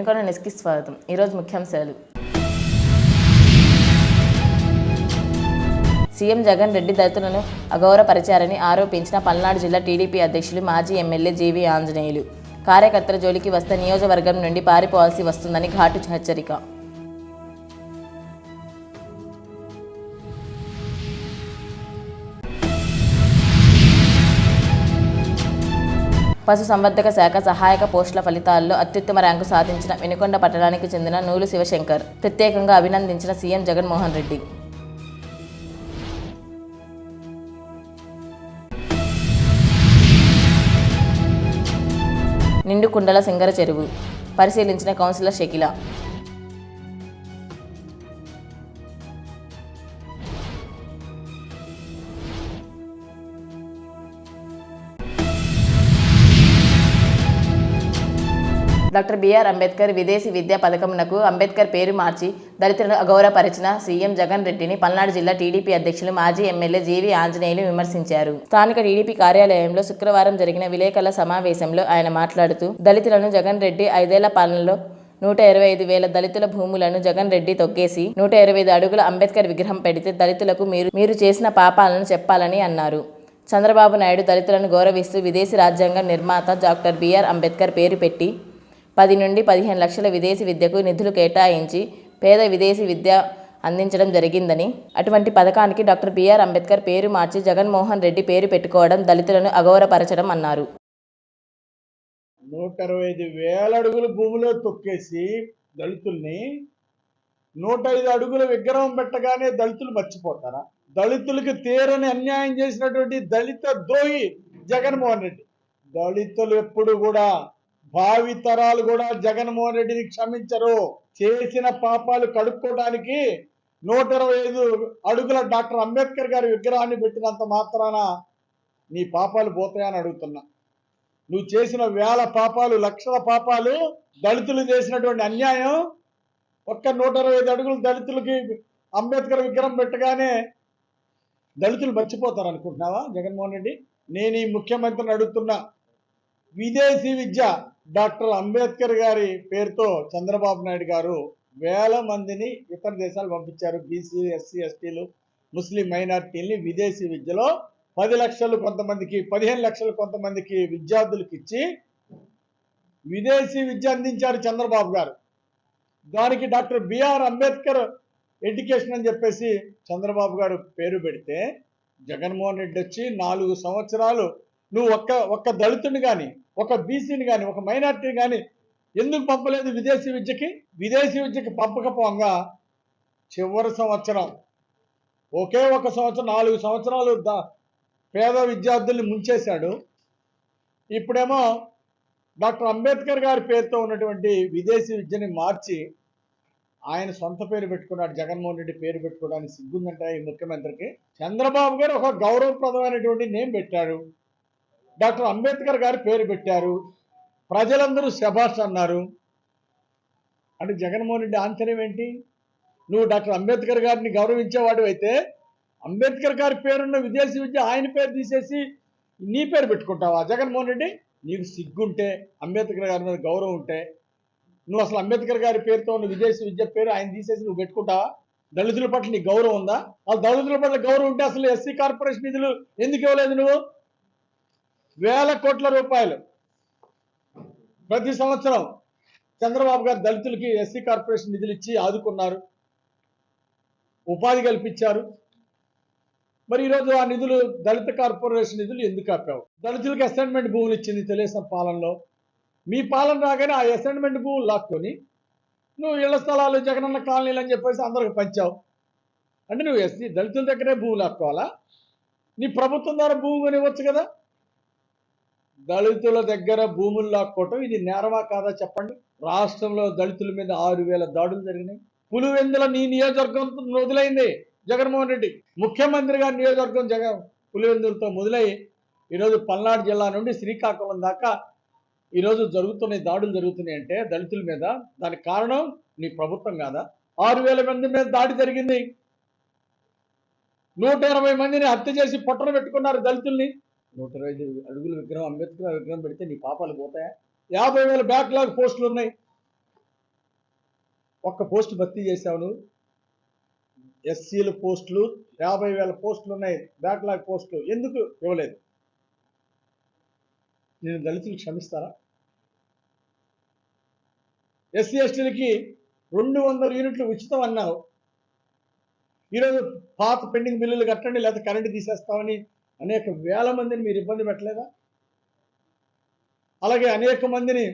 వెనుకొండ నెస్కి స్వాగతం. ఈరోజు ముఖ్యాంశాలు సీఎం జగన్ రెడ్డి దళితులను అగౌరవపరిచారని ఆరోపించిన పల్నాడు జిల్లా టీడీపీ అధ్యక్షులు మాజీ ఎమ్మెల్యే జీవీ ఆంజనేయులు. కార్యకర్తల జోలికి వస్తే నియోజకవర్గం నుండి పారిపోవాల్సి వస్తుందని ఘాటు హెచ్చరిక. పశుసంవర్ధక శాఖ సహాయక పోస్టుల ఫలితాల్లో అత్యుత్తమ ర్యాంకు సాధించిన వినుకొండ పట్టణానికి చెందిన నూలు శివశంకర్ ప్రత్యేకంగా అభినందించిన సీఎం జగన్మోహన్ రెడ్డి. నిండుకుండల సింగర చెరువు. పరిశీలించిన councillor Shakila. Doctor BR Ambedkar విదేశీ విద్యా పథకమునకు అంబేద్కర్ పేరు మార్చి దళితులను అగౌరవపరిచిన సీఎం జగన్ రెడ్డిని పల్నాడు జిల్లా టీడీపీ అధ్యక్షులు మాజీ ఎమ్మెల్యే జీవి ఆంజనేయులు విమర్శించారు. స్థానిక టీడీపీ కార్యాలయంలో శుక్రవారం జరిగిన విలేకరుల సమావేశంలో ఆయన మాట్లాడుతూ దళితులను జగన్ రెడ్డి ఐదేళ్ళ పాలనలో నూట ఇరవై ఐదు వేల దళితుల భూములను జగన్ రెడ్డి తొక్కేసి నూట ఇరవై ఐదు అడుగుల అంబేద్కర్ విగ్రహం పెడితే దళితులకు మీరు మీరు చేసిన పాపాలను చెప్పాలని అన్నారు. చంద్రబాబు నాయుడు దళితులను గౌరవిస్తూ విదేశీ రాజ్యాంగ నిర్మాత డాక్టర్ బిఆర్ అంబేద్కర్ పేరు పెట్టి పది నుండి పదిహేను లక్షల విదేశీ విద్యకు నిధులు కేటాయించి పేద విదేశీ విద్య అందించడం జరిగిందని అటువంటి పథకానికి డాక్టర్ బిఆర్ అంబేద్కర్ పేరు మార్చి జగన్మోహన్ రెడ్డి పేరు పెట్టుకోవడం దళితులను అగౌరవపరచడం అన్నారు. నూట అరవై ఐదు వేల అడుగుల భూమిలో తొక్కేసి దళితుల్ని నూట ఐదు అడుగుల విగ్రహం పెట్టగానే దళితులు మర్చిపోతారా? దళితులకు తీరని అన్యాయం చేసినటువంటి దళిత ద్రోహి జగన్మోహన్ రెడ్డి. దళితులు ఎప్పుడు కూడా భావి తరాలు కూడా జగన్మోహన్ రెడ్డిని క్షమించరు. చేసిన పాపాలు కడుక్కోవడానికి నూట ఇరవై ఐదు అడుగుల డాక్టర్ అంబేద్కర్ గారి విగ్రహాన్ని పెట్టినంత మాత్రాన నీ పాపాలు పోతాయని అడుగుతున్నా. నువ్వు చేసిన వేల పాపాలు లక్షల పాపాలు దళితులు చేసినటువంటి అన్యాయం ఒక్క నూట ఇరవై ఐదు అడుగులు దళితులకి అంబేద్కర్ విగ్రహం పెట్టగానే దళితులు మర్చిపోతారు అనుకుంటున్నావా జగన్మోహన్ రెడ్డి? నేను ఈ ముఖ్యమంత్రిని అడుగుతున్నా. విదేశీ విద్య డాక్టర్ అంబేద్కర్ గారి పేరుతో చంద్రబాబు నాయుడు గారు వేల మందిని ఇతర దేశాలు పంపించారు. బీసీ ఎస్సీ ఎస్టీలు ముస్లిం మైనార్టీల్ని విదేశీ విద్యలో పది లక్షలు కొంతమందికి పదిహేను లక్షలు కొంతమందికి విద్యార్థులకు ఇచ్చి విదేశీ విద్య అందించారు చంద్రబాబు గారు. దానికి డాక్టర్ బిఆర్ అంబేద్కర్ ఎడ్యుకేషన్ అని చెప్పేసి చంద్రబాబు గారు పేరు పెడితే జగన్మోహన్ రెడ్డి వచ్చి నాలుగు సంవత్సరాలు నువ్వు ఒక్క ఒక్క దళితుని కానీ ఒక బీసీని కానీ ఒక మైనార్టీని కానీ ఎందుకు పంపలేదు విదేశీ విద్యకి? విదేశీ విద్యకి పంపకపోగా చివరి సంవత్సరం ఒకే ఒక సంవత్సరం నాలుగు సంవత్సరాలు దా పేద విద్యార్థుల్ని ముంచేశాడు. ఇప్పుడేమో డాక్టర్ అంబేద్కర్ గారి పేరుతో ఉన్నటువంటి విదేశీ విద్యని మార్చి ఆయన సొంత పేరు పెట్టుకున్నాడు జగన్మోహన్ రెడ్డి పేరు పెట్టుకోవడానికి సిగ్గుందంటే ఈ ముఖ్యమంత్రికి? చంద్రబాబు గారు ఒక గౌరవప్రదమైనటువంటి నేమ్ పెట్టాడు. డాక్టర్ అంబేద్కర్ గారి పేరు పెట్టారు. ప్రజలందరూ శభాష్ అన్నారు. అంటే జగన్మోహన్ రెడ్డి ఆంతర్యం ఏంటి? నువ్వు డాక్టర్ అంబేద్కర్ గారిని గౌరవించేవాడు అయితే అంబేద్కర్ గారి పేరున్న విదేశీ విద్య ఆయన పేరు తీసేసి నీ పేరు పెట్టుకుంటావా? జగన్మోహన్ రెడ్డి నీకు సిగ్గుంటే అంబేద్కర్ గారి మీద గౌరవం ఉంటే నువ్వు అసలు అంబేద్కర్ గారి పేరుతో ఉన్న విదేశీ విద్య పేరు ఆయన తీసేసి నువ్వు పెట్టుకుంటావా? దళితుల పట్ల నీకు గౌరవం ఉందా? వాళ్ళు దళితుల పట్ల గౌరవం ఉంటే అసలు ఎస్సీ కార్పొరేషన్ నిధులు ఎందుకు ఇవ్వలేదు నువ్వు? వేల కోట్ల రూపాయలు ప్రతి సంవత్సరం చంద్రబాబు గారు దళితులకి ఎస్సీ కార్పొరేషన్ నిధులు ఇచ్చి ఆదుకున్నారు. ఉపాధి కల్పించారు. మరి ఈరోజు ఆ నిధులు దళిత కార్పొరేషన్ నిధులు ఎందుకు ఆపావు? దళితులకు అసైన్మెంట్ భూములు ఇచ్చింది తెలుగుదేశం పాలనలో. మీ పాలన రాగానే ఆ అసైన్మెంట్ భూములు లాక్కొని నువ్వు ఇళ్ళ స్థలాలు జగనన్న కాలనీలు అని చెప్పేసి అందరికి పంచావు. అంటే నువ్వు ఎస్సీ దళితుల దగ్గరే భూములు లాక్కోవాలా? నీ ప్రభుత్వం ద్వారా భూమి కొనివ్వచ్చు కదా? దళితుల దగ్గర భూములు లాక్కోవటం ఇది నేరమా కాదా చెప్పండి? రాష్ట్రంలో దళితుల మీద ఆరు వేల దాడులు జరిగినాయి. పులివెందుల నీ నియోజకవర్గం మొదలైంది జగన్మోహన్ రెడ్డి. ముఖ్యమంత్రి గారి నియోజకవర్గం జగన్ పులివెందులతో మొదలై ఈరోజు పల్నాడు జిల్లా నుండి శ్రీకాకుళం దాకా ఈరోజు జరుగుతున్నాయి దాడులు జరుగుతున్నాయి అంటే దళితుల మీద. దానికి కారణం నీ ప్రభుత్వం కాదా? ఆరు వేల మంది మీద దాడి జరిగింది. నూట ఇరవై మందిని హత్య చేసి పొట్టను పెట్టుకున్నారు దళితుల్ని. నూట ఇరవై ఐదు అడుగుల విగ్రహం అంబేద్కర్ విగ్రహం పెడితే నీ పాపాలు పోతాయా? యాభై వేల బ్యాక్లాగ్ పోస్టులు ఉన్నాయి. ఒక్క పోస్ట్ భర్తీ చేశావు ఎస్సీల పోస్టులు యాభై వేల పోస్టులు ఉన్నాయి. బ్యాక్లాగ్ పోస్టులు ఎందుకు ఇవ్వలేదు? నేను దళితులు క్షమిస్తారా? ఎస్సీ ఎస్టీలకి రెండు వందల యూనిట్లు ఉచితం అన్నావు. ఈరోజు పాత పెండింగ్ బిల్లులు కట్టండి లేకపోతే కరెంటు తీసేస్తామని అనేక వేల మందిని మీరు ఇబ్బంది పెట్టలేదా? అలాగే అనేక మందిని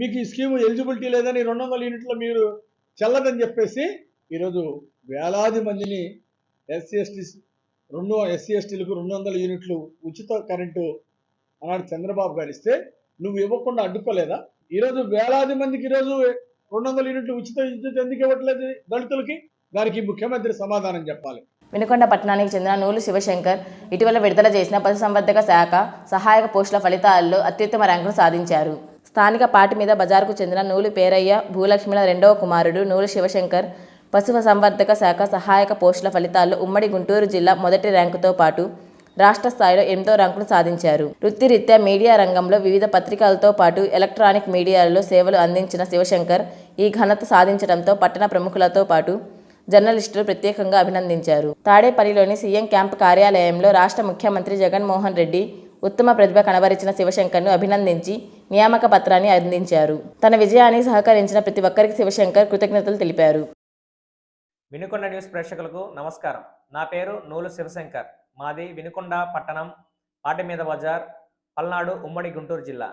మీకు ఈ స్కీమ్ ఎలిజిబిలిటీ లేదని రెండు వందల యూనిట్లు మీరు చెల్లదని చెప్పేసి ఈరోజు వేలాది మందిని ఎస్సీ ఎస్టీ రెండు ఎస్సీ ఎస్టీలకు రెండు వందల యూనిట్లు ఉచిత కరెంటు అన్నాడు చంద్రబాబు గారు ఇస్తే నువ్వు ఇవ్వకుండా అడ్డుకోలేదా? ఈరోజు వేలాది మందికి ఈరోజు రెండు వందల యూనిట్లు ఉచిత విద్యుత్ ఎందుకు ఇవ్వట్లేదు దళితులకి? దానికి ముఖ్యమంత్రి సమాధానం చెప్పాలి. వినుకొండ పట్టణానికి చెందిన నూలు శివశంకర్ ఇటీవల విడుదల చేసిన పశుసంవర్ధక శాఖ సహాయక పోస్టుల ఫలితాల్లో అత్యుత్తమ ర్యాంకును సాధించారు. స్థానిక పాటి మీద బజార్కు చెందిన నూలు పేరయ్య భూలక్ష్మిల రెండవ కుమారుడు నూలు శివశంకర్ పశు సంవర్ధక శాఖ సహాయక పోస్టుల ఫలితాల్లో ఉమ్మడి గుంటూరు జిల్లా మొదటి ర్యాంకుతో పాటు రాష్ట్ర స్థాయిలో ఎనిమిదో ర్యాంకును సాధించారు. వృత్తిరీత్యా మీడియా రంగంలో వివిధ పత్రికలతో పాటు ఎలక్ట్రానిక్ మీడియాలలో సేవలు అందించిన శివశంకర్ ఈ ఘనత సాధించడంతో పట్టణ ప్రముఖులతో పాటు జర్నలిస్టులు ప్రత్యేకంగా అభినందించారు. తాడేపల్లిలోని సీఎం క్యాంప్ కార్యాలయంలో రాష్ట్ర ముఖ్యమంత్రి జగన్మోహన్ రెడ్డి ఉత్తమ ప్రతిభ కనబరిచిన శివశంకర్ను అభినందించి నియామక పత్రాన్ని అందించారు. తన విజయానికి సహకరించిన ప్రతి ఒక్కరికి శివశంకర్ కృతజ్ఞతలు తెలిపారు. వినుకొండ న్యూస్ ప్రేక్షకులకు నమస్కారం. నా పేరు నూలు శివశంకర్. మాది వినుకొండ పట్టణం పాటిమీద బజార్ పల్నాడు ఉమ్మడి గుంటూరు జిల్లా.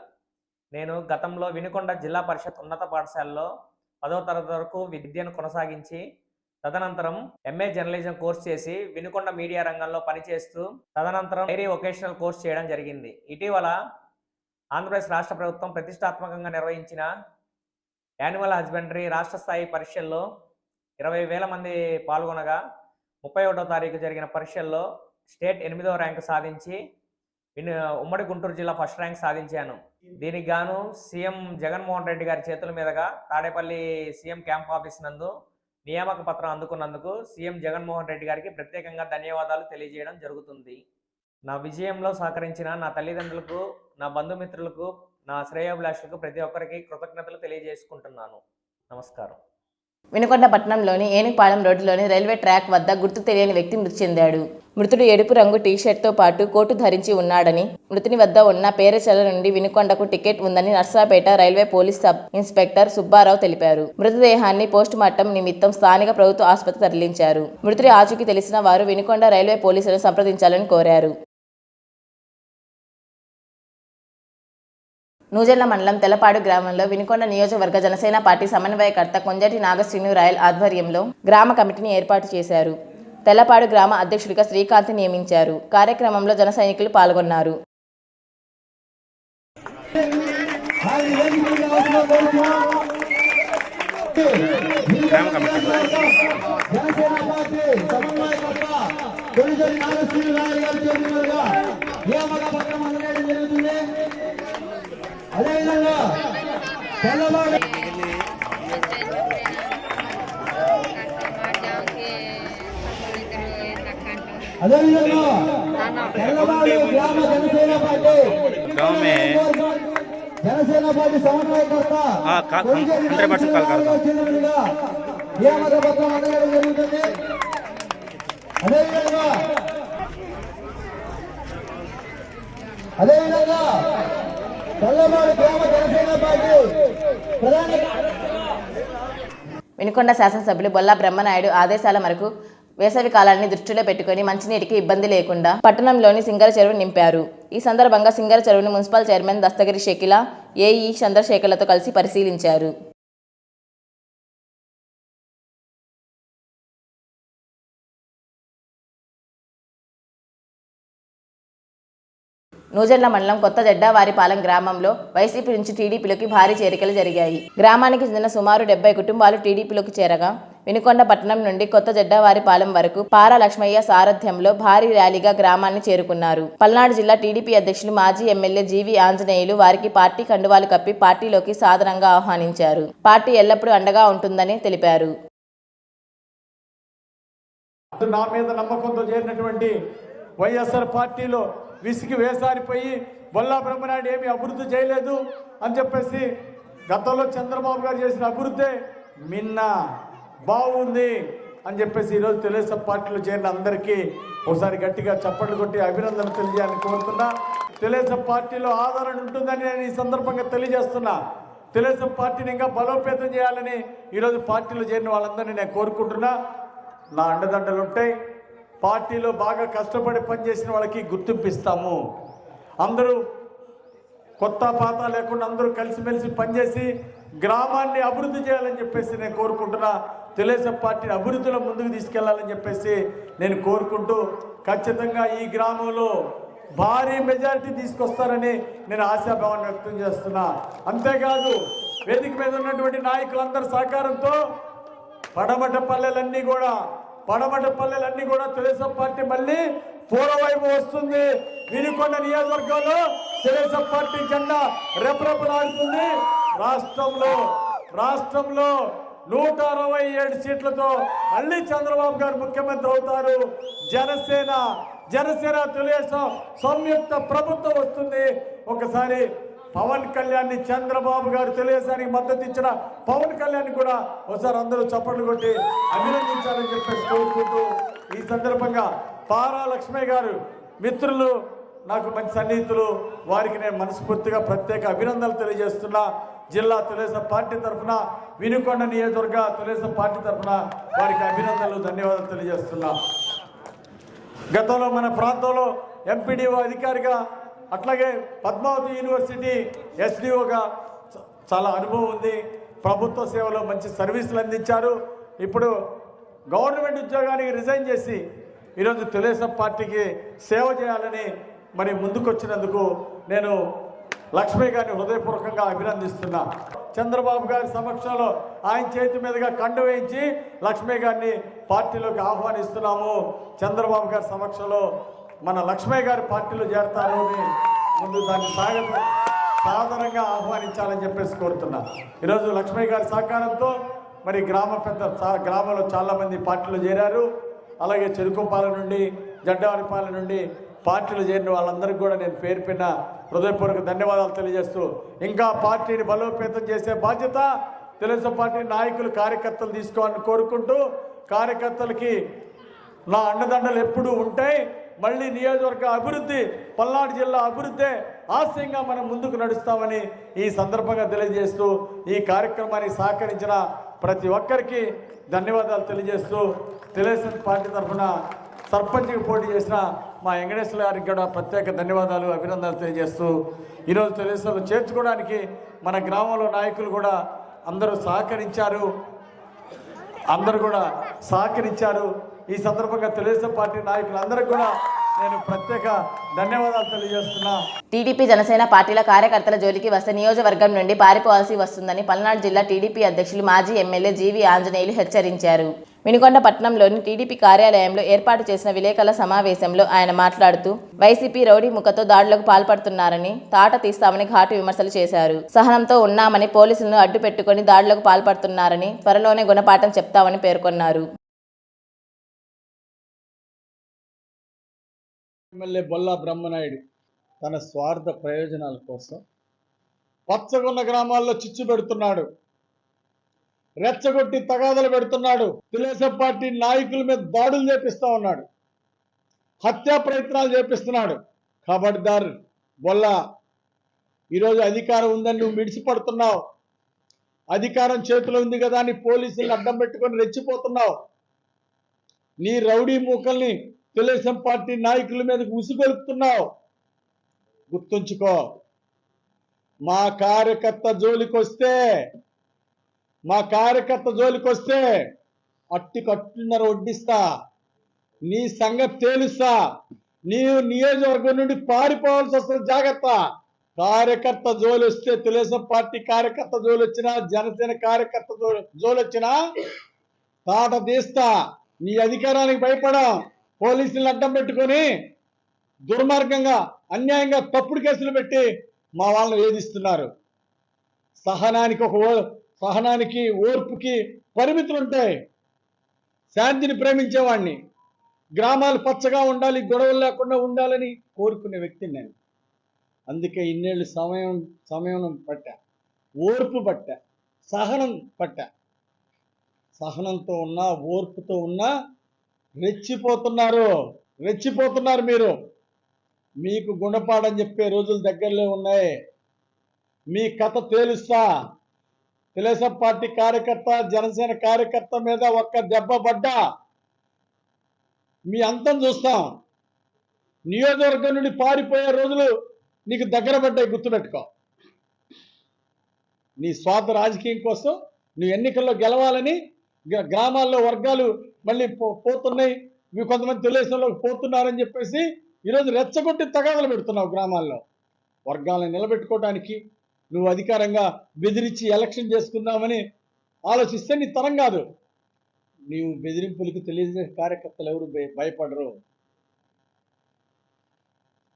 నేను గతంలో వినుకొండ జిల్లా పరిషత్ ఉన్నత పాఠశాలలో పదవ తరగతి వరకు విద్యను కొనసాగించి తదనంతరం ఎంఏ జర్నలిజం కోర్స్ చేసి వినుకొండ మీడియా రంగంలో పనిచేస్తూ తదనంతరం డైరీ వొకేషనల్ కోర్స్ చేయడం జరిగింది. ఇటీవల ఆంధ్రప్రదేశ్ రాష్ట్ర ప్రభుత్వం ప్రతిష్టాత్మకంగా నిర్వహించిన యానిమల్ హస్బెండరీ రాష్ట్ర స్థాయి పరీక్షల్లో ఇరవై వేల మంది పాల్గొనగా ముప్పై ఒకటో తారీఖు జరిగిన పరీక్షల్లో స్టేట్ ఎనిమిదవ ర్యాంకు సాధించి ఉమ్మడి గుంటూరు జిల్లా ఫస్ట్ ర్యాంక్ సాధించాను. దీనికి గాను సీఎం జగన్మోహన్ రెడ్డి గారి చేతుల మీదుగా తాడేపల్లి సీఎం క్యాంప్ ఆఫీస్ నందు నియామక పత్రం అందుకున్నందుకు సీఎం జగన్మోహన్ రెడ్డి గారికి ప్రత్యేకంగా ధన్యవాదాలు తెలియజేయడం జరుగుతుంది. నా విజయంలో సహకరించిన నా తల్లిదండ్రులకు నా బంధుమిత్రులకు నా శ్రేయోభిలాషులకు ప్రతి ఒక్కరికి కృతజ్ఞతలు తెలియజేసుకుంటున్నాను. నమస్కారం. వినుకొండ పట్టణంలోని ఏనుగుపాలెం రోడ్డులోని రైల్వే ట్రాక్ వద్ద గుర్తు తెలియని వ్యక్తి మృతి చెందాడు. మృతుడు ఎరుపు రంగు టీషర్ట్తో పాటు కోటు ధరించి ఉన్నాడని మృతుని వద్ద ఉన్న పేరచల నుండి వినుకొండకు టికెట్ ఉందని Narsapeta railway police sub inspector Subbarao తెలిపారు. మృతదేహాన్ని పోస్టుమార్టం నిమిత్తం స్థానిక ప్రభుత్వ ఆసుపత్రి తరలించారు. మృతుడి ఆచూకీ తెలిసిన వారు వినుకొండ రైల్వే పోలీసులను సంప్రదించాలని కోరారు. నూజెర్ల మండలం తెల్లపాడు గ్రామంలో వినుకొండ నియోజకవర్గ జనసేన పార్టీ సమన్వయకర్త కొంజటి నాగశ్రీను రాయల్ ఆధ్వర్యంలో గ్రామ కమిటీని ఏర్పాటు చేశారు. తెల్లపాడు గ్రామ అధ్యక్షుడిగా శ్రీకాంత్ నియమించారు. కార్యక్రమంలో జన సైనికులు పాల్గొన్నారు. జరుగుతుంది. అదేవిధంగా తెల్లవారు అదేవిధంగా తెల్లవారు గ్రామ జనసేన పార్టీ జనసేన పార్టీ సమన్వయకర్త हाँ, का- తొలిజరి 100% కాల్ నాగశ్రీ రాయ్ గారి చేతుల మీదుగా నియామక పత్రం అందజేయడం జరుగుతుంది. అదేవిధంగా అదేవిధంగా తెల్లవారు గ్రామ జనసేన పార్టీ ప్రధాన వినుకొండ శాసనసభ్యులు బొల్లా బ్రహ్మనాయుడు ఆదేశాల మేరకు వేసవి కాలాన్ని దృష్టిలో పెట్టుకుని మంచినీటికి ఇబ్బంది లేకుండా పట్టణంలోని సింగర చెరువు నింపారు. ఈ సందర్భంగా సింగర చెరువును municipal chairman Dastagiri Shakila AE చంద్రశేఖర్లతో కలిసి పరిశీలించారు. నూజర్ల మండలం కొత్త జడ్డావారిపాలెం గ్రామంలో వైసీపీ నుంచి టీడీపీలోకి భారీ చేరికలు జరిగాయి. గ్రామానికి చెందిన సుమారు డెబ్బై కుటుంబాలు టీడీపీలోకి చేరగా వినుకొండ పట్టణం నుండి కొత్త జడ్డావారిపాలెం వరకు పారా లక్ష్మయ్య సారథ్యంలో భారీ ర్యాలీగా గ్రామాన్ని చేరుకున్నారు. పల్నాడు జిల్లా టీడీపీ అధ్యక్షులు మాజీ ఎమ్మెల్యే జీవి ఆంజనేయులు వారికి పార్టీ కండువాలు కప్పి పార్టీలోకి సాదరంగా ఆహ్వానించారు. పార్టీ ఎల్లప్పుడూ అండగా ఉంటుందని తెలిపారు. నా మీద నమ్మకంతో చేరినటువంటి వైఎస్ఆర్ పార్టీలో విసిగి వేసారిపోయి బొల్లా బ్రహ్మనాయుడు ఏమి అభివృద్ధి చేయలేదు అని చెప్పేసి గతంలో చంద్రబాబు గారు చేసిన అభివృద్ధి మిన్న బాగుంది అని చెప్పేసి ఈరోజు తెలుగుదేశం పార్టీలో చేరిన అందరికీ ఒకసారి గట్టిగా చప్పట్లు కొట్టి అభినందనలు తెలియజేయాలని కోరుతున్నా. తెలుగుదేశం పార్టీలో ఆదరణ ఉంటుందని నేను ఈ సందర్భంగా తెలియజేస్తున్నా. తెలుగుదేశం పార్టీని ఇంకా బలోపేతం చేయాలని ఈరోజు పార్టీలో చేరిన వాళ్ళందరినీ నేను కోరుకుంటున్నా. నా అండదండలు ఉంటాయి పార్టీలో బాగా కష్టపడి పనిచేసిన వాళ్ళకి గుర్తింపు ఇస్తాము అందరూ కొత్త పాత లేకుండా అందరూ కలిసిమెలిసి పనిచేసి గ్రామాన్ని అభివృద్ధి చేయాలని చెప్పేసి నేను కోరుకుంటున్నా. తెలుగుదేశం పార్టీని అభివృద్ధిలో ముందుకు తీసుకెళ్ళాలని చెప్పేసి నేను కోరుకుంటూ ఖచ్చితంగా ఈ గ్రామంలో భారీ మెజారిటీ తీసుకొస్తారని నేను ఆశాభావాన్ని వ్యక్తం చేస్తున్నా. అంతేకాదు వేదిక మీద ఉన్నటువంటి నాయకులందరి సహకారంతో పడమట పల్లెలన్నీ కూడా పడమట పల్లెలన్నీ కూడా తెలుగుదేశం పార్టీ మళ్ళీ పూర్వవైపు వస్తుంది. వినుకొండ నియోజకవర్గంలో తెలుగుదేశం పార్టీ జెండా రెపరెపలాడుతుంది. రాష్ట్రంలో రాష్ట్రంలో నూట అరవై ఏడు సీట్లతో మళ్ళీ చంద్రబాబు గారు ముఖ్యమంత్రి అవుతారు. జనసేన జనసేన తెలుగుదేశం సంయుక్త ప్రభుత్వం వస్తుంది. ఒకసారి పవన్ కళ్యాణ్ చంద్రబాబు గారు తెలుగుదేశానికి మద్దతు ఇచ్చిన పవన్ కళ్యాణ్ కూడా ఒకసారి అందరూ చప్పట్లు కొట్టి అభినందించాలని చెప్పేసి కోరుకుంటూ ఈ సందర్భంగా పారా లక్ష్మయ్య గారు మిత్రులు నాకు మంచి సన్నిహితులు వారికి నేను మనస్ఫూర్తిగా ప్రత్యేక అభినందనలు తెలియజేస్తున్నా. జిల్లా తెలుగుదేశం పార్టీ తరఫున వినుకొండ నియోజకవర్గ తెలుగుదేశం పార్టీ తరఫున వారికి అభినందనలు ధన్యవాదాలు తెలియజేస్తున్నా. గతంలో మన ప్రాంతంలో ఎంపీడీఓ అధికారిగా అట్లాగే పద్మావతి యూనివర్సిటీ ఎస్డిఓగా చాలా అనుభవం ఉంది. ప్రభుత్వ సేవలో మంచి సర్వీసులు అందించారు. ఇప్పుడు గవర్నమెంట్ ఉద్యోగానికి రిజైన్ చేసి ఈరోజు తెలుగుదేశం పార్టీకి సేవ చేయాలని మరి ముందుకొచ్చినందుకు నేను లక్ష్మీ గారిని హృదయపూర్వకంగా అభినందిస్తున్నా. చంద్రబాబు గారి సమక్షంలో ఆయన చేతి మీదుగా కండు వేయించి లక్ష్మీ గారిని పార్టీలోకి ఆహ్వానిస్తున్నాము. చంద్రబాబు గారి సమక్షంలో మన లక్ష్మయ్య గారి పార్టీలో చేరతారు అని ముందు దాన్ని స్వాగతం సాధారణంగా ఆహ్వానించాలని చెప్పేసి కోరుతున్నా. ఈరోజు లక్ష్మయ్య గారి సహకారంతో మరి గ్రామ పెద్ద గ్రామంలో చాలామంది పార్టీలో చేరారు. అలాగే చెరుకుపాలెం నుండి జడ్డవారిపాలెం నుండి పార్టీలు చేరిన వాళ్ళందరికీ కూడా నేను పేరు పిన్న హృదయపూర్వక ధన్యవాదాలు తెలియజేస్తూ ఇంకా పార్టీని బలోపేతం చేసే బాధ్యత తెలుగుదేశం పార్టీ నాయకులు కార్యకర్తలు తీసుకోవాలని కోరుకుంటూ కార్యకర్తలకి నా అండదండలు ఎప్పుడూ ఉంటాయి. మళ్ళీ నియోజకవర్గ అభివృద్ధి పల్నాడు జిల్లా అభివృద్ధి ఆశయంగా మనం ముందుకు నడుస్తామని ఈ సందర్భంగా తెలియజేస్తూ ఈ కార్యక్రమానికి సహకరించిన ప్రతి ఒక్కరికి ధన్యవాదాలు తెలియజేస్తూ తెలుగుదేశం పార్టీ తరఫున సర్పంచ్కి పోటీ చేసిన మా వెంకటేశ్వర గారికి కూడా ప్రత్యేక ధన్యవాదాలు అభినందనలు తెలియజేస్తూ ఈరోజు తెలుగుదేశంలో చేర్చుకోవడానికి మన గ్రామంలో నాయకులు కూడా అందరూ సహకరించారు. అందరూ కూడా సహకరించారు. ఈ సందర్భంగా తెలుగుదేశం పార్టీ నాయకులందరూ కూడా నేను ప్రత్యేక ధన్యవాదాలు తెలియజేస్తున్నా. టీడీపీ జనసేన పార్టీల కార్యకర్తల జోలికి వస్తే నియోజకవర్గం నుండి పారిపోవాల్సి వస్తుందని పల్నాడు జిల్లా టీడీపీ అధ్యక్షులు మాజీ ఎమ్మెల్యే జీవి ఆంజనేయులు హెచ్చరించారు. వినుకొండ పట్టణంలోని టీడీపీ కార్యాలయంలో ఏర్పాటు చేసిన విలేకరుల సమావేశంలో ఆయన మాట్లాడుతూ వైసీపీ రౌడీ ముఖతో దాడులకు పాల్పడుతున్నారని తాట తీస్తామని ఘాటు విమర్శలు చేశారు. సహనంతో ఉన్నామని పోలీసులను అడ్డు పెట్టుకుని దాడులకు పాల్పడుతున్నారని త్వరలోనే గుణపాఠం చెప్తామని పేర్కొన్నారు. ఎమ్మెల్యే బొల్లా బ్రహ్మనాయుడు తన స్వార్థ ప్రయోజనాల కోసం పచ్చగున్న గ్రామాల్లో చిచ్చు పెడుతున్నాడు. రెచ్చగొట్టి తగాదలు పెడుతున్నాడు. తెలుగుదేశం పార్టీ నాయకుల మీద దాడులు చేపిస్తా ఉన్నాడు. హత్యా ప్రయత్నాలు చేపిస్తున్నాడు. ఖబర్దార్ వల్ల ఈరోజు అధికారం ఉందని నువ్వు మిడిసిపడుతున్నావు. అధికారం చేతిలో ఉంది కదా అని పోలీసులను అడ్డం పెట్టుకొని రెచ్చిపోతున్నావు. నీ రౌడీ మూకల్ని తెలుగుదేశం పార్టీ నాయకుల మీదకు ఉసుగొలుపుతున్నావు. గుర్తుంచుకో. మా కార్యకర్త జోలికొస్తే మా కార్యకర్త జోలికొస్తే అట్టి కట్టున్నర వడ్డిస్తా నీ సంగతి తేలుస్తా. నీవు నియోజకవర్గం నుండి పారిపోవాల్సి వస్తుంది జాగ్రత్త. కార్యకర్త జోలు వస్తే తెలుగుదేశం పార్టీ కార్యకర్త జోలు వచ్చినా జనసేన కార్యకర్త జోలు వచ్చినా తాట తీస్తా. నీ అధికారానికి భయపడం. పోలీసులను అడ్డం పెట్టుకొని దుర్మార్గంగా అన్యాయంగా తప్పుడు కేసులు పెట్టి మా వాళ్ళని వేధిస్తున్నారు. సహనానికి ఒక సహనానికి ఓర్పుకి పరిమితులు ఉంటాయి శాంతిని ప్రేమించేవాడిని గ్రామాలు పచ్చగా ఉండాలి గొడవలు లేకుండా ఉండాలని కోరుకునే వ్యక్తిని నేను. అందుకే ఇన్నేళ్ళు సమయం సమయం పట్టా. ఓర్పు పట్టా. సహనం పట్టా. సహనంతో ఉన్నా ఓర్పుతో ఉన్నా రెచ్చిపోతున్నారు. రెచ్చిపోతున్నారు మీరు. మీకు గుణపాఠం చెప్పే రోజులు దగ్గరలో ఉన్నాయి. మీ కథ తేలుస్తా. తెలుగుదేశం పార్టీ కార్యకర్త జనసేన కార్యకర్త మీద ఒక్క దెబ్బ పడ్డా? మీ అంతం చూస్తాం. నియోజకవర్గం నుండి పారిపోయే రోజులు నీకు దగ్గర పడ్డాయి గుర్తుపెట్టుకో. నీ స్వార్థ రాజకీయం కోసం నువ్వు ఎన్నికల్లో గెలవాలని గ్రామాల్లో వర్గాలు మళ్ళీ పో- పోతున్నాయి. మీ కొంతమంది తెలుగుదేశంలోకి పోతున్నారని చెప్పేసి ఈరోజు రెచ్చగొట్టి తగాదలు పెడుతున్నావు గ్రామాల్లో. వర్గాలను నిలబెట్టుకోవడానికి నువ్వు అధికారంగా బెదిరించి ఎలక్షన్ చేసుకుందామని ఆలోచిస్తే నీ తరం కాదు. నీవు బెదిరింపులకు తెలియజేసే కార్యకర్తలు ఎవరు భయ- భయపడరు.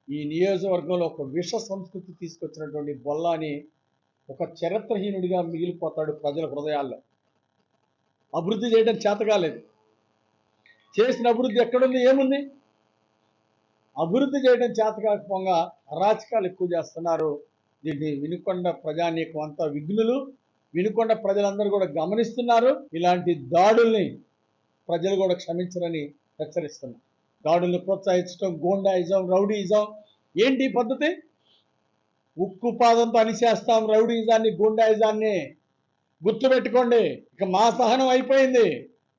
ఈ నియోజకవర్గంలో ఒక విష సంస్కృతి తీసుకొచ్చినటువంటి బొల్లాని ఒక చరిత్రహీనుడిగా మిగిలిపోతాడు ప్రజల హృదయాల్లో. అభివృద్ధి చేయడం చేతకాలేదు చేసిన అభివృద్ధి ఎక్కడుంది? ఏముంది? అభివృద్ధి చేయడం చేత కాకపోగా అరాచకాలు ఎక్కువ చేస్తున్నారు. దీన్ని వినుకొండ ప్రజానీకం అంతా విఘ్నులు. వినుకొండ ప్రజలందరూ కూడా గమనిస్తున్నారు. ఇలాంటి దాడుల్ని ప్రజలు కూడా క్షమించరని హెచ్చరిస్తున్నారు. దాడుల్ని ప్రోత్సహించడం గోండాయిజం రౌడీయిజం ఏంటి ఈ పద్ధతి? ఉక్కు పాదంతో అనిచేస్తాం రౌడీయిజాన్ని గూండాయిజాన్ని. గుర్తుపెట్టుకోండి ఇక మా సహనం అయిపోయింది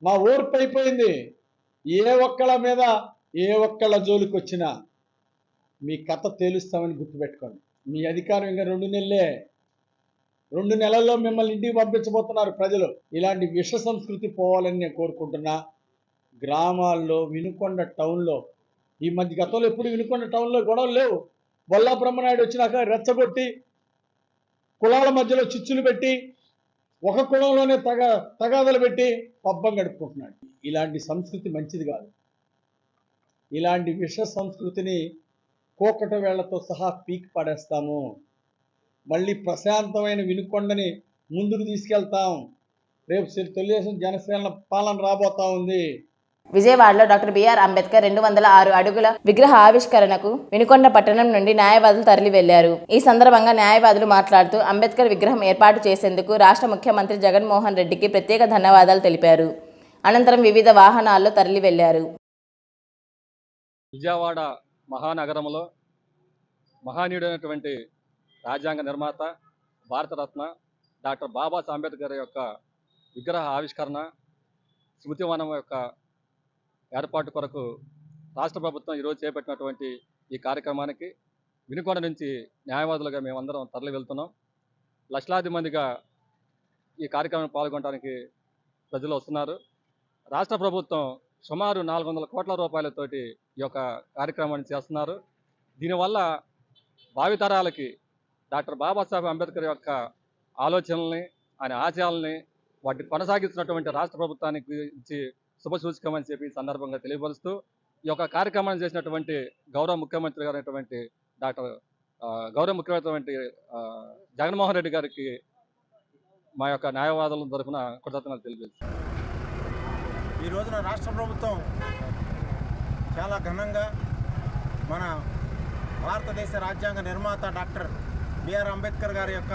మా ఓర్పు అయిపోయింది. ఏ ఒక్కళ్ళ మీద ఏ ఒక్కళ్ళ జోలికి వచ్చినా మీ కథ తేలుస్తామని గుర్తుపెట్టుకోండి. మీ అధికారం ఇంకా రెండు నెలలే. రెండు నెలల్లో మిమ్మల్ని ఇంటికి పంపించబోతున్నారు ప్రజలు. ఇలాంటి విష సంస్కృతి పోవాలని నేను కోరుకుంటున్నా. గ్రామాల్లో వినుకొండ టౌన్లో ఈ మధ్య గతంలో ఎప్పుడు వినుకొండ టౌన్లో గొడవలు లేవు. బొల్లా బ్రహ్మనాయుడు వచ్చినాక రెచ్చగొట్టి కులాల మధ్యలో చిచ్చులు పెట్టి ఒక కులంలోనే తగ తగాదలు పెట్టి పబ్బం గడుపుకుంటున్నాడు. ఇలాంటి సంస్కృతి మంచిది కాదు. ఇలాంటి విష సంస్కృతిని కోకట వేళ్ళతో సహా పీక్ పడేస్తాము. మళ్ళీ ప్రశాంతమైన వినుకొండని ముందుకు తీసుకెళ్తాం. రేపు శ్రీ తెలుగుదేశం జనసేన పాలన రాబోతా ఉంది. విజయవాడలో డాక్టర్ బిఆర్ అంబేద్కర్ రెండు వందల ఆరు అడుగుల విగ్రహ ఆవిష్కరణకు వినుకొండ పట్టణం నుండి న్యాయవాదులు తరలి వెళ్ళారు ఈ సందర్భంగా న్యాయవాదులు మాట్లాడుతూ అంబేద్కర్ విగ్రహం ఏర్పాటు చేసేందుకు రాష్ట్ర ముఖ్యమంత్రి జగన్మోహన్ రెడ్డికి ప్రత్యేక ధన్యవాదాలు తెలిపారు. అనంతరం వివిధ వాహనాల్లో తరలి వెళ్ళారు విజయవాడ మహానగరంలో మహానీయుడైనటువంటి రాజ్యాంగ నిర్మాత భారతరత్న డాక్టర్ బాబాసాహెబ్ అంబేద్కర్ యొక్క విగ్రహ ఆవిష్కరణ స్మృతివనం యొక్క ఏర్పాటు కొరకు రాష్ట్ర ప్రభుత్వం ఈరోజు చేపట్టినటువంటి ఈ కార్యక్రమానికి వినుకొండ నుంచి న్యాయవాదులుగా మేమందరం తరలి వెళ్తున్నాం. లక్షలాది మందిగా ఈ కార్యక్రమం పాల్గొనడానికి ప్రజలు వస్తున్నారు. రాష్ట్ర ప్రభుత్వం సుమారు నాలుగు వందల కోట్ల రూపాయలతోటి ఈ యొక్క కార్యక్రమాన్ని చేస్తున్నారు. దీనివల్ల భావితరాలకి డాక్టర్ బాబాసాహెబ్ అంబేద్కర్ యొక్క ఆలోచనల్ని ఆయన ఆశయాల్ని వాటిని కొనసాగిస్తున్నటువంటి రాష్ట్ర ప్రభుత్వానికి ఇచ్చి శుభసూచకమని చెప్పి సందర్భంగా తెలియపరుస్తూ ఈ యొక్క కార్యక్రమాన్ని చేసినటువంటి గౌరవ ముఖ్యమంత్రి గారైనటువంటి డాక్టర్ గౌరవ ముఖ్యమైనటువంటి జగన్మోహన్ రెడ్డి గారికి మా యొక్క న్యాయవాదుల తరఫున కృతజ్ఞతలు తెలియజేస్తాను ఈ రోజున రాష్ట్ర ప్రభుత్వం చాలా ఘనంగా మన భారతదేశ రాజ్యాంగ నిర్మాత డాక్టర్ బిఆర్ అంబేద్కర్ గారి యొక్క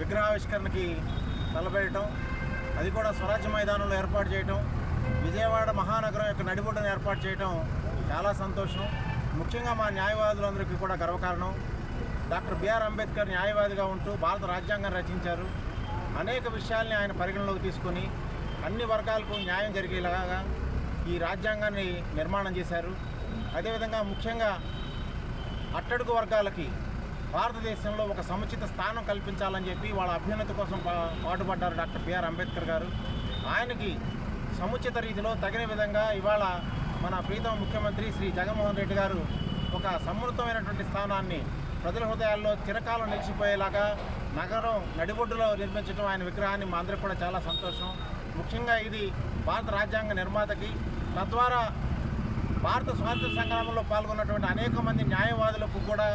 విగ్రహావిష్కరణకి తలపెట్టడం అది కూడా స్వరాజ్య మైదానంలో ఏర్పాటు చేయటం విజయవాడ మహానగరం యొక్క నడిబొడ్డును ఏర్పాటు చేయటం చాలా సంతోషం. ముఖ్యంగా మా న్యాయవాదులందరికీ కూడా గర్వకారణం. డాక్టర్ బిఆర్ అంబేద్కర్ న్యాయవాదిగా ఉంటూ భారత రాజ్యాంగం రచించారు. అనేక విషయాల్ని ఆయన పరిగణలోకి తీసుకొని అన్ని వర్గాలకు న్యాయం జరిగేలాగా ఈ రాజ్యాంగాన్ని నిర్మాణం చేశారు. అదేవిధంగా ముఖ్యంగా అట్టడుగు వర్గాలకి భారతదేశంలో ఒక సముచిత స్థానం కల్పించాలని చెప్పి వాళ్ళ అభ్యున్నతి కోసం పాటుపడ్డారు డాక్టర్ బిఆర్ అంబేద్కర్ గారు. ఆయనకి సముచిత రీతిలో తగిన విధంగా ఇవాళ మన ప్రీతమ ముఖ్యమంత్రి శ్రీ జగన్మోహన్ రెడ్డి గారు ఒక సమున్నతమైనటువంటి స్థానాన్ని ప్రజల హృదయాల్లో చిరకాలం నిలిచిపోయేలాగా నగరం నడిబొడ్డులో నిర్మించడం ఆయన విగ్రహాన్ని మా అందరికి కూడా చాలా సంతోషం. ముఖ్యంగా ఇది భారత రాజ్యాంగ నిర్మాతకి తద్వారా భారత స్వాతంత్ర సంగ్రామంలో పాల్గొన్నటువంటి అనేక మంది న్యాయవాదులకు కూడా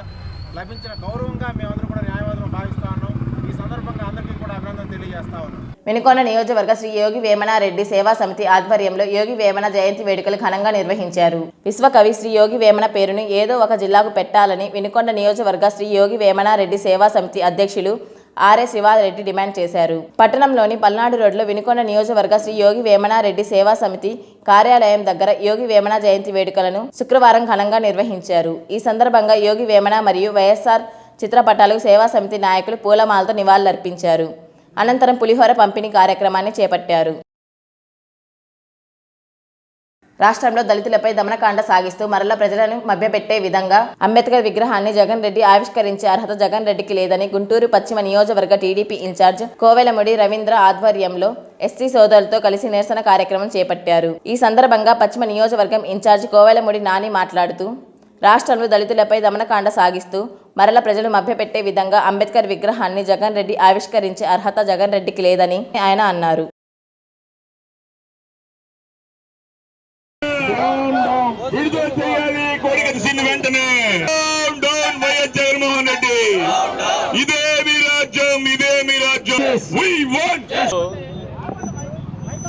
లభించిన గౌరవంగా మేమందరం కూడా న్యాయవాదులను భావిస్తా ఉన్నాం. ఈ సందర్భంగా అందరికీ కూడా అభినందన తెలియజేస్తా ఉన్నాం వెనుకొండ నియోజకవర్గ శ్రీ యోగి వేమనారెడ్డి సేవా సమితి ఆధ్వర్యంలో యోగి వేమన జయంతి వేడుకలు ఘనంగా నిర్వహించారు. విశ్వకవి శ్రీ యోగి వేమన పేరును ఏదో ఒక జిల్లాకు పెట్టాలని వెనుకొండ నియోజకవర్గ శ్రీ యోగి వేమనారెడ్డి సేవా సమితి అధ్యక్షులు ఆర్ఎస్ శివారెడ్డి డిమాండ్ చేశారు. పట్టణంలోని పల్నాడు రోడ్లో వినుకొండ నియోజకవర్గ శ్రీ యోగి వేమనారెడ్డి సేవా సమితి కార్యాలయం దగ్గర యోగి వేమన జయంతి వేడుకలను శుక్రవారం ఘనంగా నిర్వహించారు. ఈ సందర్భంగా యోగి వేమన మరియు వైఎస్ఆర్ చిత్రపటాలకు సేవా సమితి నాయకులు పూలమాలతో నివాళులర్పించారు. అనంతరం పులిహోర పంపిణీ కార్యక్రమాన్ని చేపట్టారు. రాష్ట్రంలో దళితులపై దమనకాండ సాగిస్తూ మరల ప్రజలను మభ్యపెట్టే విధంగా అంబేద్కర్ విగ్రహాన్ని జగన్ రెడ్డి ఆవిష్కరించే అర్హత జగన్ రెడ్డికి లేదని గుంటూరు పశ్చిమ నియోజకవర్గ టీడీపీ ఇన్ఛార్జ్ కోవెలముడి రవీంద్ర ఆధ్వర్యంలో ఎస్సీ సోదరులతో కలిసి నిరసన కార్యక్రమం చేపట్టారు. ఈ సందర్భంగా పశ్చిమ నియోజకవర్గం ఇన్ఛార్జ్ కోవెలముడి నాని మాట్లాడుతూ రాష్ట్రంలో దళితులపై దమనకాండ సాగిస్తూ మరల ప్రజలు మభ్యపెట్టే విధంగా అంబేద్కర్ విగ్రహాన్ని జగన్ రెడ్డి ఆవిష్కరించే అర్హత జగన్ రెడ్డికి లేదని ఆయన అన్నారు. విడుదల చేయాలి. కోరిక తీసిన వెంటనే. Down down YS Jaganmohan Reddy. ఇదే మీ రాజ్యం ఇదే మీ రాజ్యం.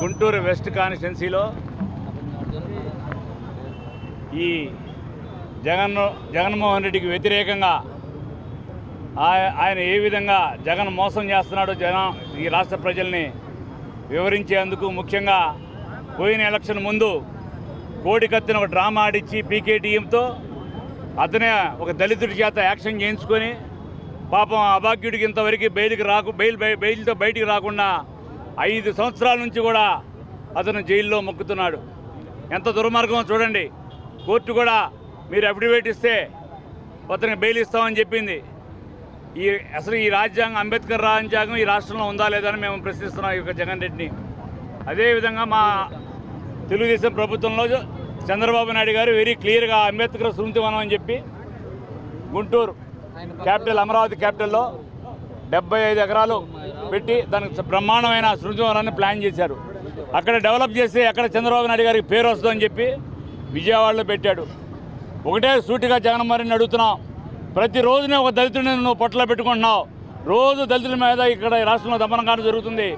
గుంటూరు వెస్ట్ కాన్స్టిట్యున్సీలో ఈ జగన్ జగన్మోహన్ రెడ్డికి వ్యతిరేకంగా ఆయ- ఆయన ఏ విధంగా జగన్ మోసం చేస్తున్నాడో జన ఈ రాష్ట్ర ప్రజల్ని వివరించేందుకు ముఖ్యంగా పోయిన ఎలక్షన్ ముందు కోడికత్తిన ఒక డ్రామా ఆడిచ్చి పీకే అతనే ఒక దళితుడి చేత యాక్షన్ చేయించుకొని పాపం అభాగ్యుడికి ఇంతవరకు బెయిల్కి రాకు బెయిల్ బెయిల్తో బయటికి రాకుండా ఐదు సంవత్సరాల నుంచి కూడా అతను జైల్లో మొక్కుతున్నాడు. ఎంత దుర్మార్గమో చూడండి. కోర్టు కూడా మీరు అఫిడవిట్ ఇస్తే అతనికి బెయిల్ ఇస్తామని చెప్పింది. ఈ అసలు ఈ రాజ్యాంగం అంబేద్కర్ రాజ్యాంగం ఈ రాష్ట్రంలో ఉందా లేదా మేము ప్రశ్నిస్తున్నాం ఈ యొక్క జగన్ రెడ్డిని. అదేవిధంగా మా తెలుగుదేశం ప్రభుత్వంలో చంద్రబాబు నాయుడు గారు వెరీ క్లియర్గా అంబేద్కర్ స్మృతివనం అని చెప్పి గుంటూరు క్యాపిటల్ అమరావతి క్యాపిటల్లో డెబ్బై ఐదు ఎకరాలు పెట్టి దానికి బ్రహ్మాండమైన స్మృతివనాన్ని ప్లాన్ చేశారు. అక్కడ డెవలప్ చేసి అక్కడ చంద్రబాబు నాయుడు గారికి పేరు వస్తుందని చెప్పి విజయవాడలో పెట్టాడు. ఒకటే సూటిగా జగన్మోహన్ రెడ్డిని అడుగుతున్నాం. ప్రతిరోజునే ఒక దళితుడిని నువ్వు పొట్టలో పెట్టుకుంటున్నావు. రోజు దళితుల మీద ఇక్కడ రాష్ట్రంలో దమనకాండ జరుగుతుంది.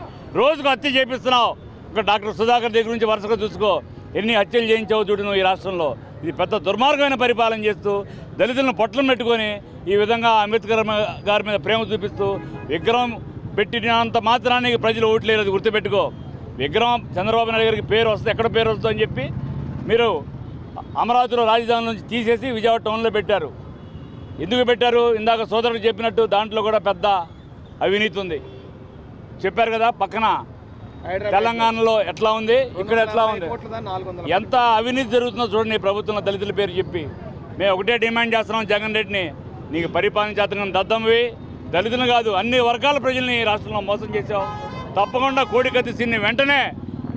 రోజుకు హత్య చేపిస్తున్నావు. ఒక డాక్టర్ సుధాకర్ దగ్గర నుంచి వరుసగా చూసుకో. ఎన్ని హత్యలు చేయించావు చూడు నువ్వు ఈ రాష్ట్రంలో. ఇది పెద్ద దుర్మార్గమైన పరిపాలన చేస్తూ దళితులను పొట్లం పెట్టుకొని ఈ విధంగా అంబేద్కర్ గారి మీద ప్రేమ చూపిస్తూ విగ్రహం పెట్టినంత మాత్రానికి ప్రజలు ఓట్లేరు అది గుర్తుపెట్టుకో. విగ్రహం చంద్రబాబు నాయుడు గారికి పేరు వస్తుంది. ఎక్కడ పేరు వస్తుంది అని చెప్పి మీరు అమరావతిలో రాజధాని నుంచి తీసేసి విజయవాడ టౌన్లో పెట్టారు. ఎందుకు పెట్టారు? ఇందాక సోదరుడు చెప్పినట్టు దాంట్లో కూడా పెద్ద అవినీతి ఉంది. చెప్పారు కదా పక్కన. తెలంగాణలో ఎట్లా ఉంది? ఇక్కడ ఎట్లా ఉంది? ఎంత అవినీతి జరుగుతుందో చూడండి ప్రభుత్వంలో దళితుల పేరు చెప్పి. మేము ఒకటే డిమాండ్ చేస్తున్నాం జగన్ రెడ్డిని. నీకు పరిపాలన చేతనం దద్దమ్మవి దళితులు కాదు అన్ని వర్గాల ప్రజల్ని ఈ రాష్ట్రంలో మోసం చేశావు. తప్పకుండా కోడికత్తి సిన్ని వెంటనే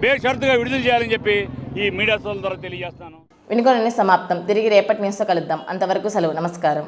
బేషరతుగా విడుదల చేయాలని చెప్పి ఈ మీడియా సోదరుల ద్వారా తెలియజేస్తాను వినుకొనని సమాప్తం. తిరిగి రేపటి న్యూస్తో కలుద్దాం. అంతవరకు సెలవు. నమస్కారం.